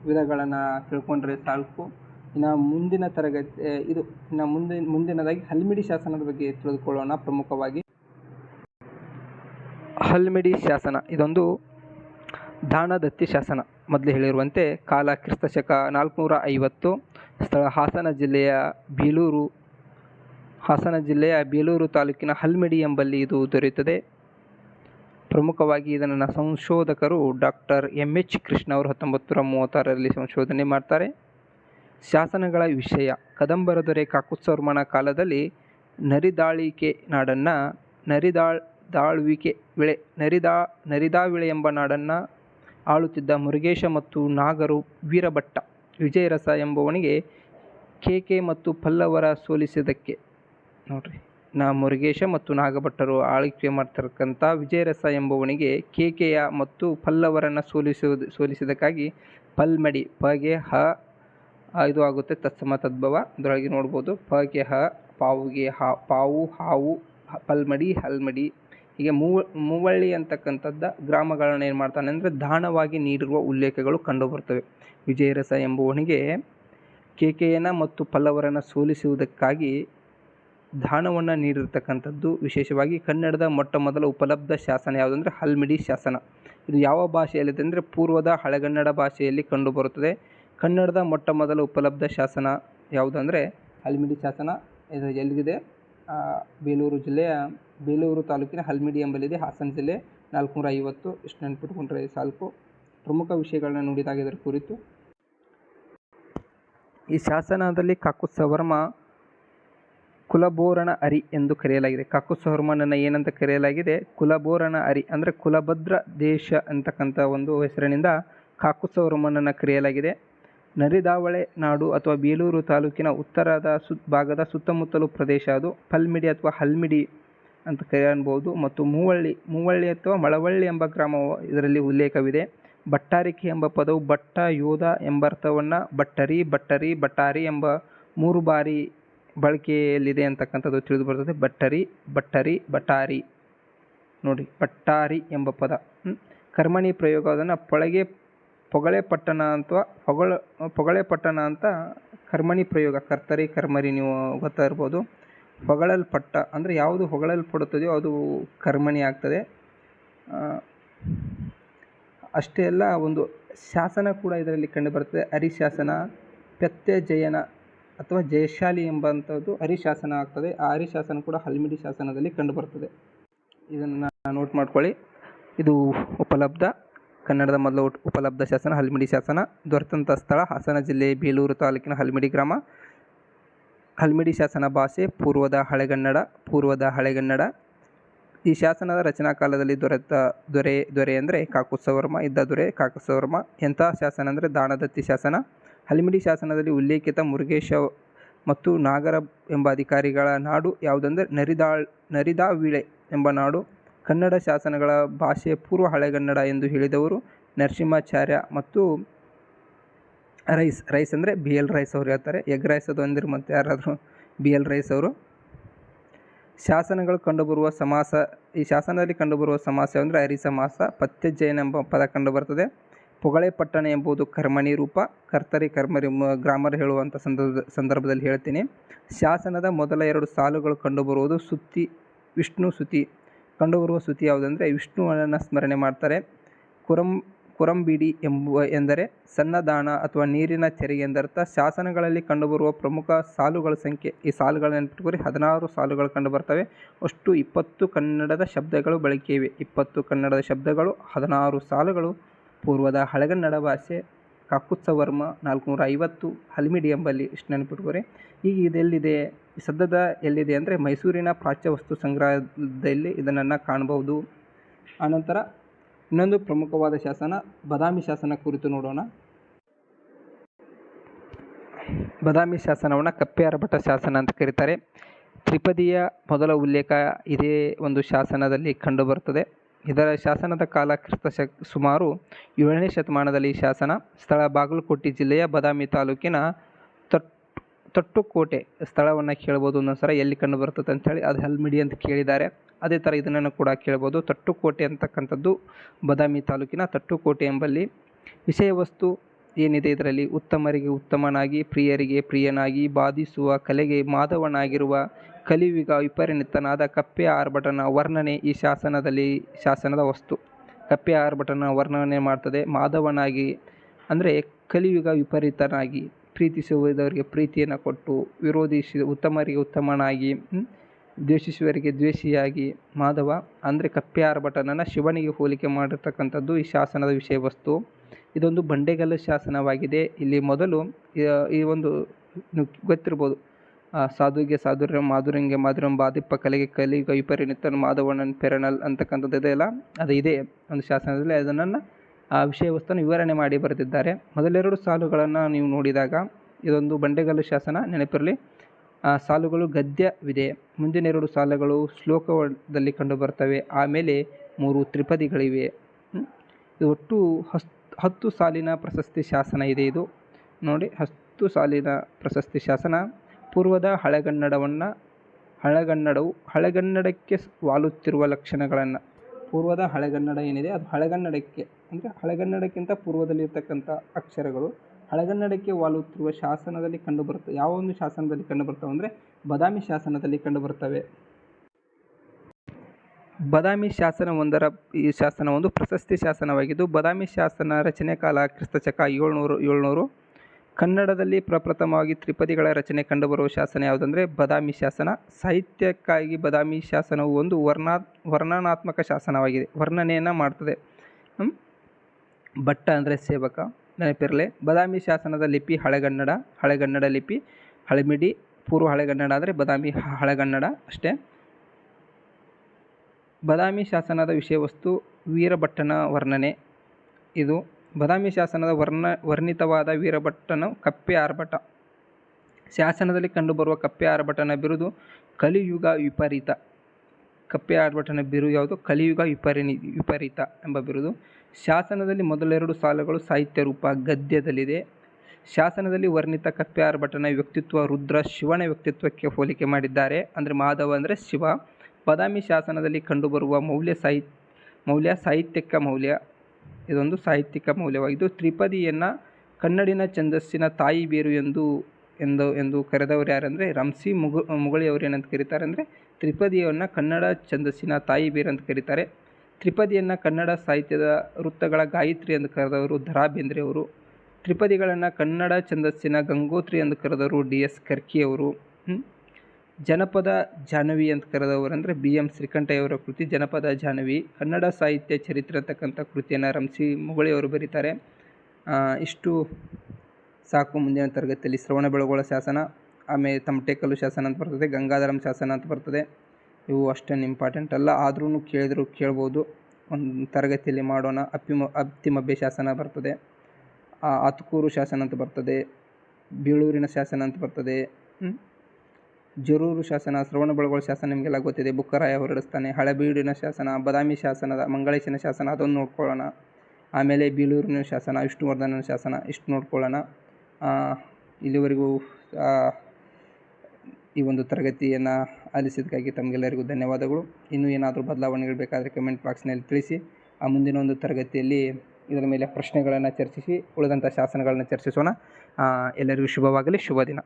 ವಿಧಗಳನ್ನು ತಿಳ್ಕೊಂಡ್ರೆ ಸಾಕು. ಇನ್ನು ಮುಂದಿನ ತರಗತಿ ಇದು ಇನ್ನು ಮುಂದಿನ ಮುಂದಿನದಾಗಿ ಹಲ್ಮಿಡಿ ಶಾಸನದ ಬಗ್ಗೆ ತಿಳಿದುಕೊಳ್ಳೋಣ ಪ್ರಮುಖವಾಗಿ. ಹಲ್ಮಿಡಿ ಶಾಸನ, ಇದೊಂದು ದಾನದತ್ತಿ ಶಾಸನ. ಮೊದಲು ಹೇಳಿರುವಂತೆ ಕಾಲ ಕ್ರಿಸ್ತ ಶಕ ನಾಲ್ಕುನೂರ ಐವತ್ತು, ಸ್ಥಳ ಹಾಸನ ಜಿಲ್ಲೆಯ ಬೀಲೂರು, ಹಾಸನ ಜಿಲ್ಲೆಯ ಬೇಲೂರು ತಾಲೂಕಿನ ಹಲ್ಮಿಡಿ ಎಂಬಲ್ಲಿ ಇದು ದೊರೆಯುತ್ತದೆ. ಪ್ರಮುಖವಾಗಿ ಇದನ್ನು ಸಂಶೋಧಕರು ಡಾಕ್ಟರ್ ಎಂ ಎಚ್ ಕೃಷ್ಣ ಅವರು ಹತ್ತೊಂಬತ್ತು ನೂರ ಮೂವತ್ತಾರರಲ್ಲಿ ಸಂಶೋಧನೆ ಮಾಡ್ತಾರೆ. ಶಾಸನಗಳ ವಿಷಯ. ಕದಂಬರ ದೊರೆ ಕಾಕುತ್ಸವರ್ಮನ ಕಾಲದಲ್ಲಿ ನರಿದಾಳಿಕೆ ನಾಡನ್ನು ನರಿದಾಳ್ ದಾಳ್ವಿಕೆ ವಿಳೆ, ನರಿದಾ ನರಿದಾವಿಳೆ ಎಂಬ ನಾಡನ್ನು ಆಳುತ್ತಿದ್ದ ಮುರುಗೇಶ ಮತ್ತು ನಾಗರು ವೀರಭಟ್ಟ, ವಿಜಯರಸ ಎಂಬುವನಿಗೆ ಕೇಕೆ ಮತ್ತು ಪಲ್ಲವರ ಸೋಲಿಸಿದ್ದಕ್ಕೆ. ನೋಡ್ರಿ, ನಾ ಮುರುಗೇಶ ಮತ್ತು ನಾಗಭಟ್ಟರು ಆಳ್ವಿಕೆ ಮಾಡ್ತಕ್ಕಂಥ ವಿಜಯರಸ ಎಂಬುವನಿಗೆ ಕೇಕೆಯ ಮತ್ತು ಪಲ್ಲವರನ್ನು ಸೋಲಿಸುವುದು, ಸೋಲಿಸಿದ್ದಕ್ಕಾಗಿ ಪಲ್ಮಡಿ, ಪಗೆ ಹ ಇದು ಆಗುತ್ತೆ ತತ್ಸಮ ತದ್ಭವ. ಅದರೊಳಗೆ ನೋಡ್ಬೋದು ಪಗೆ ಹ, ಪಾವುಗೆ ಹಾ, ಪಾವು, ಹಾವು ಪಲ್ಮಡಿ, ಹಲ್ಮಡಿ. ಹೀಗೆ ಮೂವ ಮೂವಳ್ಳಿ ಅಂತಕ್ಕಂಥದ್ದ ಗ್ರಾಮಗಳನ್ನು ಏನು ಮಾಡ್ತಾನೆ ಅಂದರೆ ದಾನವಾಗಿ ನೀಡಿರುವ ಉಲ್ಲೇಖಗಳು ಕಂಡುಬರ್ತವೆ ವಿಜಯರಸ ಎಂಬುವನಿಗೆ ಕೇಕೆಯನ ಮತ್ತು ಪಲ್ಲವರನ್ನು ಸೋಲಿಸುವುದಕ್ಕಾಗಿ ದಾನವನ್ನು ನೀಡಿರ್ತಕ್ಕಂಥದ್ದು ವಿಶೇಷವಾಗಿ ಕನ್ನಡದ ಮೊಟ್ಟ ಮೊದಲ ಉಪಲಬ್ಧ ಶಾಸನ ಯಾವುದಂದರೆ ಹಲ್ಮಿಡಿ ಶಾಸನ. ಇದು ಯಾವ ಭಾಷೆಯಲ್ಲಿದೆ ಅಂದರೆ ಪೂರ್ವದ ಹಳೆಗನ್ನಡ ಭಾಷೆಯಲ್ಲಿ ಕಂಡುಬರುತ್ತದೆ ಕನ್ನಡದ ಮೊಟ್ಟ ಮೊದಲ ಉಪಲಬ್ಧ ಶಾಸನ ಯಾವುದಂದರೆ ಹಲ್ಮಿಡಿ ಶಾಸನ ಇದು ಎಲ್ಲಿದೆ ಬೇಲೂರು ಜಿಲ್ಲೆಯ ಬೇಲೂರು ತಾಲೂಕಿನ ಹಲ್ಮಿಡಿ ಎಂಬಲ್ಲಿದೆ. ಹಾಸನ ಜಿಲ್ಲೆ ನಾಲ್ಕುನೂರ ಐವತ್ತು ಇಷ್ಟು ನೆನ್ಪಿಟ್ಕೊಂಡ್ರೆ ಸಾಕು ಪ್ರಮುಖ ವಿಷಯಗಳನ್ನ ನೋಡಿದಾಗ ಇದರ ಕುರಿತು. ಈ ಶಾಸನದಲ್ಲಿ ಕಾಕುತ್ಸವರ್ಮ ಕುಲಬೋರಣ ಅರಿ ಎಂದು ಕರೆಯಲಾಗಿದೆ. ಕಾಕುತ್ಸವರ್ಮನನ್ನು ಏನಂತ ಕರೆಯಲಾಗಿದೆ? ಕುಲಬೋರಣ ಅರಿ ಅಂದರೆ ಕುಲಭದ್ರ ದೇಶ ಅಂತಕ್ಕಂಥ ಒಂದು ಹೆಸರಿನಿಂದ ಕಾಕುತ್ಸವರ್ಮನನ್ನು ಕರೆಯಲಾಗಿದೆ. ನರಿದಾವಳೆ ನಾಡು ಅಥವಾ ಬೇಲೂರು ತಾಲೂಕಿನ ಉತ್ತರದ ಸುತ್ ಭಾಗದ ಸುತ್ತಮುತ್ತಲು ಪ್ರದೇಶ ಅದು. ಪಲ್ಮಿಡಿ ಅಥವಾ ಹಲ್ಮಿಡಿ ಅಂತ ಕರೆಯಬಹುದು. ಮತ್ತು ಮೂವಳ್ಳಿ ಮೂವಳ್ಳಿ ಅಥವಾ ಮಳವಳ್ಳಿ ಎಂಬ ಗ್ರಾಮವು ಇದರಲ್ಲಿ ಉಲ್ಲೇಖವಿದೆ. ಬಟ್ಟಾರಿಕೆ ಎಂಬ ಪದವು ಬಟ್ಟ ಯೋಧ ಎಂಬ ಅರ್ಥವನ್ನು ಬಟ್ಟರಿ ಬಟ್ಟರಿ ಬಟ್ಟಾರಿ ಎಂಬ ಮೂರು ಬಾರಿ ಬಳಕೆಯಲ್ಲಿದೆ ಅಂತಕ್ಕಂಥದ್ದು ತಿಳಿದು ಬರ್ತದೆ. ಬಟ್ಟರಿ ಬಟ್ಟರಿ ಬಟಾರಿ ನೋಡಿ ಬಟ್ಟಾರಿ ಎಂಬ ಪದ. ಕರ್ಮಣಿ ಪ್ರಯೋಗ ಅದನ್ನು ಪೊಳಗೆ ಪೊಗಳೆ ಪಟ್ಟಣ ಅಥವಾ ಪೊಗಳ, ಪೊಗಳೆ ಪಟ್ಟಣ ಅಂತ ಕರ್ಮಣಿ ಪ್ರಯೋಗ, ಕರ್ತರಿ ಕರ್ಮರಿ ನೀವು ಗೊತ್ತಾ ಇರ್ಬೋದು. ಹೊಗಳಲ್ಪಟ್ಟ ಅಂದರೆ ಯಾವುದು ಹೊಗಳಲ್ಪಡುತ್ತದೆಯೋ ಅದು ಕರ್ಮಣಿ ಆಗ್ತದೆ. ಅಷ್ಟೇ ಅಲ್ಲ, ಒಂದು ಶಾಸನ ಕೂಡ ಇದರಲ್ಲಿ ಕಂಡುಬರ್ತದೆ ಹರಿಶಾಸನ ಪೆತ್ತೆ ಜಯನ ಅಥವಾ ಜಯಶಾಲಿ ಎಂಬಂಥದ್ದು ಹರಿಶಾಸನ ಆಗ್ತದೆ. ಆ ಹರಿಶಾಸನ ಕೂಡ ಹಲ್ಮಿಡಿ ಶಾಸನದಲ್ಲಿ ಕಂಡುಬರ್ತದೆ ಇದನ್ನು ನೋಟ್ ಮಾಡ್ಕೊಳ್ಳಿ. ಇದು ಉಪಲಬ್ಧ. ಕನ್ನಡದ ಮೊದಲ ಉಪಲಬ್ಧ ಶಾಸನ ಹಲ್ಮಿಡಿ ಶಾಸನ ದೊರೆತಂಥ ಸ್ಥಳ ಹಾಸನ ಜಿಲ್ಲೆ ಬೇಲೂರು ತಾಲೂಕಿನ ಹಲ್ಮಿಡಿ ಗ್ರಾಮ. ಹಲ್ಮಿಡಿ ಶಾಸನ ಭಾಷೆ ಪೂರ್ವದ ಹಳೆಗನ್ನಡ ಪೂರ್ವದ ಹಳೆಗನ್ನಡ. ಈ ಶಾಸನದ ರಚನಾ ಕಾಲದಲ್ಲಿ ದೊರೆತ ದೊರೆ ದೊರೆ ಅಂದರೆ ಕಾಕುತ್ಸವರ್ಮ ಇದ್ದ ದೊರೆ ಕಾಕುಸವರ್ಮ ಎಂಥ ಶಾಸನ ಅಂದರೆ ದಾನದತ್ತಿ ಶಾಸನ. ಹಲ್ಮಿಡಿ ಶಾಸನದಲ್ಲಿ ಉಲ್ಲೇಖಿತ ಮುರುಗೇಶ ಮತ್ತು ನಾಗರ ಎಂಬ ಅಧಿಕಾರಿಗಳ ನಾಡು ಯಾವುದಂದರೆ ನರಿದಾಳ್ ನರಿದಾವಿಳೆ ಎಂಬ ನಾಡು. ಕನ್ನಡ ಶಾಸನಗಳ ಭಾಷೆ ಪೂರ್ವ ಹಳೆಗನ್ನಡ ಎಂದು ಹೇಳಿದವರು ನರಸಿಂಹಾಚಾರ್ಯ ಮತ್ತು ರೈಸ್ ರೈಸ್ ಅಂದರೆ ಬಿ ಎಲ್ ರೈಸ್ ಅವರು ಹೇಳ್ತಾರೆ. ಎಗ್ ರೈಸ್ ಅದು ಅಂದಿರು ಮತ್ತು ಯಾರಾದರೂ ಬಿ ಎಲ್ ರೈಸ್ ಅವರು. ಶಾಸನಗಳು ಕಂಡುಬರುವ ಸಮಾಸ, ಈ ಶಾಸನದಲ್ಲಿ ಕಂಡುಬರುವ ಸಮಾಸ ಅಂದರೆ ಅರಿ ಸಮಾಸ ಪತ್ಯಜಯನ ಎಂಬ ಪದ ಕಂಡುಬರ್ತದೆ. ಪೊಗಳೆ ಪಟ್ಟಣ ಎಂಬುದು ಕರ್ಮಣಿ ರೂಪ, ಕರ್ತರಿ ಕರ್ಮರಿ ಗ್ರಾಮರ್ ಹೇಳುವಂಥ ಸಂದರ್ಭ ಸಂದರ್ಭದಲ್ಲಿ ಹೇಳ್ತೀನಿ. ಶಾಸನದ ಮೊದಲ ಎರಡು ಸಾಲುಗಳು ಕಂಡುಬರುವುದು ಸುತ್ತಿ, ವಿಷ್ಣು ಸುತಿ ಕಂಡುಬರುವ ಸ್ತುತಿ ಯಾವುದೆಂದರೆ, ವಿಷ್ಣುವನ್ನು ಸ್ಮರಣೆ ಮಾಡ್ತಾರೆ. ಕುರಂ, ಕುರಂಬಿಡಿ ಎಂಬ ಎಂದರೆ, ಸಣ್ಣ ದಾನ ಅಥವಾ ನೀರಿನ ತೆರಿಗೆ ಎಂದರ್ಥ. ಶಾಸನಗಳಲ್ಲಿ ಕಂಡುಬರುವ ಪ್ರಮುಖ ಸಾಲುಗಳ ಸಂಖ್ಯೆ, ಈ ಸಾಲುಗಳನ್ನು ನೆನಪಿಟ್ಕೊರಿ ಹದಿನಾರು ಸಾಲುಗಳು ಕಂಡುಬರ್ತವೆ ಅಷ್ಟು ಇಪ್ಪತ್ತು ಕನ್ನಡದ ಶಬ್ದಗಳು ಬಳಕೆ ಇವೆ. ಇಪ್ಪತ್ತು ಕನ್ನಡದ ಶಬ್ದಗಳು, ಹದಿನಾರು ಸಾಲುಗಳು. ಪೂರ್ವದ ಹಳೆಗನ್ನಡ ಭಾಷೆ, ಕಾಕುತ್ಸವರ್ಮ ನಾಲ್ಕುನೂರ ಐವತ್ತು ಹಲ್ಮಿಡಿ ಎಂಬಲ್ಲಿ ಇಷ್ಟು ನೆನಪಿಟ್ಕೊರಿ. ಈಗ ಇದೆಲ್ಲಿದೆ? ಸದ್ಯದ ಎಲ್ಲಿದೆ ಅಂದರೆ ಮೈಸೂರಿನ ಪ್ರಾಚ್ಯ ವಸ್ತು ಸಂಗ್ರಹದಲ್ಲಿ ಇದನ್ನು ಕಾಣಬಹುದು. ಆನಂತರ ಇನ್ನೊಂದು ಪ್ರಮುಖವಾದ ಶಾಸನ, ಬದಾಮಿ ಶಾಸನ ಕುರಿತು ನೋಡೋಣ. ಬದಾಮಿ ಶಾಸನವನ್ನು ಕಪ್ಪೆ ಅರಭಟ ಶಾಸನ ಅಂತ ಕರೀತಾರೆ. ತ್ರಿಪದಿಯ ಮೊದಲ ಉಲ್ಲೇಖ ಇದೇ ಒಂದು ಶಾಸನದಲ್ಲಿ ಕಂಡುಬರುತ್ತದೆ. ಇದರ ಶಾಸನದ ಕಾಲ ಕ್ರಿಸ್ತ ಶಕ್ ಸುಮಾರು ಏಳನೇ ಶತಮಾನದಲ್ಲಿ ಶಾಸನ ಸ್ಥಳ ಬಾಗಲಕೋಟೆ ಜಿಲ್ಲೆಯ ಬದಾಮಿ ತಾಲೂಕಿನ ತೊಟ್ ತೊಟ್ಟುಕೋಟೆ ಸ್ಥಳವನ್ನು ಕೇಳ್ಬೋದು ಒಂದೊಂದು ಸಲ ಎಲ್ಲಿ ಕಂಡು ಬರ್ತದೆ ಅಂಥೇಳಿ ಅದು ಹಲ್ಮಿಡಿ ಅಂತ ಕೇಳಿದ್ದಾರೆ. ಅದೇ ಥರ ಇದನ್ನು ಕೂಡ ಕೇಳ್ಬೋದು. ತೊಟ್ಟುಕೋಟೆ ಅಂತಕ್ಕಂಥದ್ದು ಬದಾಮಿ ತಾಲೂಕಿನ ತೊಟ್ಟುಕೋಟೆ ಎಂಬಲ್ಲಿ ವಿಷಯ ವಸ್ತು ಏನಿದೆ ಇದರಲ್ಲಿ? ಉತ್ತಮರಿಗೆ ಉತ್ತಮನಾಗಿ, ಪ್ರಿಯರಿಗೆ ಪ್ರಿಯನಾಗಿ, ಬಾಧಿಸುವ, ಕಲೆಗೆ ಮಾಧವನಾಗಿರುವ, ಕಲಿಯುಗ ವಿಪರಿಣಿತನಾದ ಕಪ್ಪೆ ಆರ್ಭಟನ ವರ್ಣನೆ ಈ ಶಾಸನದಲ್ಲಿ, ಶಾಸನದ ವಸ್ತು. ಕಪ್ಪೆ ಆರ್ಭಟನ ವರ್ಣನೆ ಮಾಡ್ತದೆ ಮಾಧವನಾಗಿ, ಅಂದರೆ ಕಲಿಯುಗ ವಿಪರೀತನಾಗಿ. ಪ್ರೀತಿಸುವುದವರಿಗೆ ಪ್ರೀತಿಯನ್ನು ಕೊಟ್ಟು ವಿರೋಧಿಸಿ ಉತ್ತಮರಿಗೆ ಉತ್ತಮನಾಗಿ ದ್ವೇಷಿಸುವವರಿಗೆ ದ್ವೇಷಿಯಾಗಿ, ಮಾಧವ, ಅಂದರೆ ಕಪ್ಪೆ ಭಟನನ್ನು ಶಿವನಿಗೆ ಹೋಲಿಕೆ ಮಾಡಿರ್ತಕ್ಕಂಥದ್ದು ಈ ಶಾಸನದ ವಿಷಯ ವಸ್ತು. ಇದೊಂದು ಬಂಡೆಗಲ್ಲು ಶಾಸನವಾಗಿದೆ. ಇಲ್ಲಿ ಮೊದಲು, ಈ- ಒಂದು ಗೊತ್ತಿರ್ಬೋದು ಸಾಧುಗೆ ಸಾಧುರ್ಯ ಮಾಧುರ್ಯಂಗೆ ಮಾಧುರ್ಯಂ ಬಾದಿಪ್ಪ ಕಲೆಗೆ ಕಲಿಗ ವಿಪರಿಣಿತನ್ ಮಾಧವಣ್ಣನ್ ಪೆರಣಲ್ ಅಂತಕ್ಕಂಥದ್ದು ಇದೆಯಲ್ಲ, ಅದು ಇದೆ ಒಂದು ಶಾಸನದಲ್ಲಿ, ಅದನ್ನು ಆ ವಿಷಯ ವಸ್ತುವನ್ನು ವಿವರಣೆ ಮಾಡಿ ಬರೆದಿದ್ದಾರೆ. ಮೊದಲೆರಡು ಸಾಲುಗಳನ್ನು ನೀವು ನೋಡಿದಾಗ ಇದೊಂದು ಬಂಡೆಗಲ್ಲು ಶಾಸನ, ನೆನಪಿರಲಿ. ಆ ಸಾಲುಗಳು ಗದ್ಯವಿದೆ. ಮುಂದಿನ ಎರಡು ಸಾಲುಗಳು ಶ್ಲೋಕದಲ್ಲಿ ಕಂಡು ಬರ್ತವೆ ಆಮೇಲೆ ಮೂರು ತ್ರಿಪದಿಗಳಿವೆ. ಇದು ಒಟ್ಟು ಹಸ್, ಹತ್ತು ಸಾಲಿನ ಪ್ರಶಸ್ತಿ ಶಾಸನ ಇದೆ ಇದು. ನೋಡಿ, ಹತ್ತು ಸಾಲಿನ ಪ್ರಶಸ್ತಿ ಶಾಸನ. ಪೂರ್ವದ ಹಳೆಗನ್ನಡವನ್ನು, ಹಳೆಗನ್ನಡವು, ಹಳೆಗನ್ನಡಕ್ಕೆ ವಾಲುತ್ತಿರುವ ಲಕ್ಷಣಗಳನ್ನು. ಪೂರ್ವದ ಹಳೆಗನ್ನಡ ಏನಿದೆ, ಅದು ಹಳೆಗನ್ನಡಕ್ಕೆ ಅಂದರೆ ಹಳೆಗನ್ನಡಕ್ಕಿಂತ ಪೂರ್ವದಲ್ಲಿರ್ತಕ್ಕಂಥ ಅಕ್ಷರಗಳು. ಹಳೆಗನ್ನಡಕ್ಕೆ ವಾಲುತ್ತಿರುವ ಶಾಸನದಲ್ಲಿ ಕಂಡುಬರುತ್ತೆ ಯಾವ ಒಂದು ಶಾಸನದಲ್ಲಿ ಕಂಡುಬರ್ತವೆ ಅಂದರೆ ಬದಾಮಿ ಶಾಸನದಲ್ಲಿ ಕಂಡುಬರ್ತವೆ ಬದಾಮಿ ಶಾಸನ ಒಂದರ ಈ ಶಾಸನ ಒಂದು ಪ್ರಶಸ್ತಿ ಶಾಸನವಾಗಿದ್ದು, ಬದಾಮಿ ಶಾಸನ ರಚನೆ ಕಾಲ ಕ್ರಿಸ್ತಶಕ ಏಳ್ನೂರು ಏಳ್ನೂರು ಕನ್ನಡದಲ್ಲಿ ಪ್ರಪ್ರಥಮವಾಗಿ ತ್ರಿಪದಿಗಳ ರಚನೆ ಕಂಡುಬರುವ ಶಾಸನ ಯಾವುದಂದರೆ ಬದಾಮಿ ಶಾಸನ. ಸಾಹಿತ್ಯಕ್ಕಾಗಿ ಬದಾಮಿ ಶಾಸನವು ಒಂದು ವರ್ಣಾ, ವರ್ಣನಾತ್ಮಕ ಶಾಸನವಾಗಿದೆ. ವರ್ಣನೆಯನ್ನು ಮಾಡ್ತದೆ? ಭಟ್ಟ ಅಂದರೆ ಸೇವಕ, ನೆನಪಿರಲಿ. ಬದಾಮಿ ಶಾಸನದ ಲಿಪಿ ಹಳೆಗನ್ನಡ ಹಳೆಗನ್ನಡ ಲಿಪಿ ಹಳೆಮಿಡಿ, ಪೂರ್ವ ಹಳೆಗನ್ನಡ ಅಂದರೆ ಬದಾಮಿ ಹಳೆಗನ್ನಡ ಅಷ್ಟೇ. ಬದಾಮಿ ಶಾಸನದ ವಿಷಯವಸ್ತು ವೀರಭಟ್ಟನ ವರ್ಣನೆ. ಇದು ಬದಾಮಿ ಶಾಸನದ ವರ್ಣ, ವರ್ಣಿತವಾದ ವೀರಭಟ್ಟನು ಕಪ್ಪೆ ಆರ್ಭಟ. ಶಾಸನದಲ್ಲಿ ಕಂಡುಬರುವ ಕಪ್ಪೆ ಆರ್ಭಟನ ಬಿರುದು ಕಲಿಯುಗ ವಿಪರೀತ. ಕಪ್ಪೆ ಆರ್ಭಟನ ಬಿರು ಯಾವುದು? ಕಲಿಯುಗ ವಿಪರಿ ವಿಪರೀತ ಎಂಬ ಬಿರುದು. ಶಾಸನದಲ್ಲಿ ಮೊದಲೆರಡು ಸಾಲುಗಳು ಸಾಹಿತ್ಯ ರೂಪ ಗದ್ಯದಲ್ಲಿದೆ. ಶಾಸನದಲ್ಲಿ ವರ್ಣಿತ ಕಪ್ಪೆ ಆರ್ಭಟನ ವ್ಯಕ್ತಿತ್ವ ರುದ್ರ ಶಿವನ ವ್ಯಕ್ತಿತ್ವಕ್ಕೆ ಹೋಲಿಕೆ ಮಾಡಿದ್ದಾರೆ. ಅಂದರೆ ಮಾಧವ ಅಂದರೆ ಶಿವ. ಬದಾಮಿ ಶಾಸನದಲ್ಲಿ ಕಂಡುಬರುವ ಮೌಲ್ಯ ಸಾಹಿತ್ಯ ಮೌಲ್ಯ ಸಾಹಿತ್ಯಿಕ ಮೌಲ್ಯ ಇದೊಂದು ಸಾಹಿತ್ಯಿಕ ಮೌಲ್ಯವಾಗಿದ್ದು ತ್ರಿಪದಿಯನ್ನು ಕನ್ನಡಿನ ಛಂದಸ್ಸಿನ ತಾಯಿ ಬೇರು ಎಂದು ಎಂದು ಎಂದು ಕರೆದವರು ಯಾರಂದರೆ ರಂಸಿ ಮುಗು ಮುಗಳಿಯವರು ಏನಂತ ಕರೀತಾರೆ ಅಂದರೆ ತ್ರಿಪದಿಯನ್ನು ಕನ್ನಡ ಛಂದಸ್ಸಿನ ತಾಯಿ ಬೇರು ಅಂತ ಕರೀತಾರೆ. ತ್ರಿಪದಿಯನ್ನು ಕನ್ನಡ ಸಾಹಿತ್ಯದ ವೃತ್ತಗಳ ಗಾಯತ್ರಿ ಎಂದು ಕರೆದವರು ದರಾ ಬೇಂದ್ರೆಯವರು ತ್ರಿಪದಿಗಳನ್ನು ಕನ್ನಡ ಛಂದಸ್ಸಿನ ಗಂಗೋತ್ರಿ ಎಂದು ಕರೆದವರು ಡಿ ಎಸ್ ಕರ್ಕಿಯವರು. ಜನಪದ ಜಾಹ್ನವಿ ಅಂತ ಕರೆದವರು ಅಂದರೆ ಬಿ ಎಂ ಶ್ರೀಕಂಠಯ್ಯವರ ಕೃತಿ, ಜನಪದ ಜಾಹ್ನವಿ, ಕನ್ನಡ ಸಾಹಿತ್ಯ ಚರಿತ್ರೆ ಅಂತಕ್ಕಂಥ ಕೃತಿಯನ್ನು ರಂಸಿ ಮುಗಳಿಯವರು ಬರೀತಾರೆ. ಇಷ್ಟು ಸಾಕು ಮುಂದಿನ ತರಗತಿಯಲ್ಲಿ. ಶ್ರವಣ ಬೆಳಗೊಳ ಶಾಸನ, ಆಮೇಲೆ ತಮಟೇಕಲ್ಲು ಶಾಸನ ಅಂತ ಬರ್ತದೆ, ಗಂಗಾಧರಂ ಶಾಸನ ಅಂತ ಬರ್ತದೆ. ಇವು ಅಷ್ಟೇನು ಇಂಪಾರ್ಟೆಂಟ್ ಅಲ್ಲ. ಆದ್ರೂ ಕೇಳಿದ್ರು ಕೇಳ್ಬೋದು. ಒಂದು ತರಗತಿಯಲ್ಲಿ ಮಾಡೋಣ. ಅಪ್ಪಿಮ ಅಪ್ತಿಮಬ್ಬೆ ಶಾಸನ ಬರ್ತದೆ. ಆತುಕೂರು ಶಾಸನ ಅಂತ ಬರ್ತದೆ. ಬೀಳೂರಿನ ಶಾಸನ ಅಂತ ಬರ್ತದೆ? ಜರೂರು ಶಾಸನ, ಶ್ರವಣಬೆಳಗೊಳ ಶಾಸನ ನಿಮಗೆಲ್ಲ ಗೊತ್ತಿದೆ. ಬುಕ್ಕರಾಯ ಹೊರಡಿಸ್ತಾನೆ. ಹಳೆಬೀಡಿನ ಶಾಸನ, ಬದಾಮಿ ಶಾಸನದ, ಮಂಗಳೇಶನ ಶಾಸನ ಅದನ್ನು ನೋಡ್ಕೊಳ್ಳೋಣ. ಆಮೇಲೆ ಬೀಳೂರಿನ ಶಾಸನ, ವಿಷ್ಣುವರ್ಧನನ ಶಾಸನ, ಇಷ್ಟು ನೋಡ್ಕೊಳ್ಳೋಣ. ಇಲ್ಲಿವರೆಗೂ ಈ ಒಂದು ತರಗತಿಯನ್ನು ಆಲಿಸಿದ್ದಕ್ಕಾಗಿ ತಮಗೆಲ್ಲರಿಗೂ ಧನ್ಯವಾದಗಳು. ಇನ್ನೂ ಏನಾದರೂ ಬದಲಾವಣೆಗಳು ಬೇಕಾದರೆ ಕಮೆಂಟ್ ಬಾಕ್ಸ್ನಲ್ಲಿ ತಿಳಿಸಿ. ಆ ಮುಂದಿನ ಒಂದು ತರಗತಿಯಲ್ಲಿ ಇದರ ಮೇಲೆ ಪ್ರಶ್ನೆಗಳನ್ನು ಚರ್ಚಿಸಿ ಉಳಿದಂಥ ಶಾಸನಗಳನ್ನು ಚರ್ಚಿಸೋಣ. ಎಲ್ಲರಿಗೂ ಶುಭವಾಗಲಿ ಶುಭ ದಿನ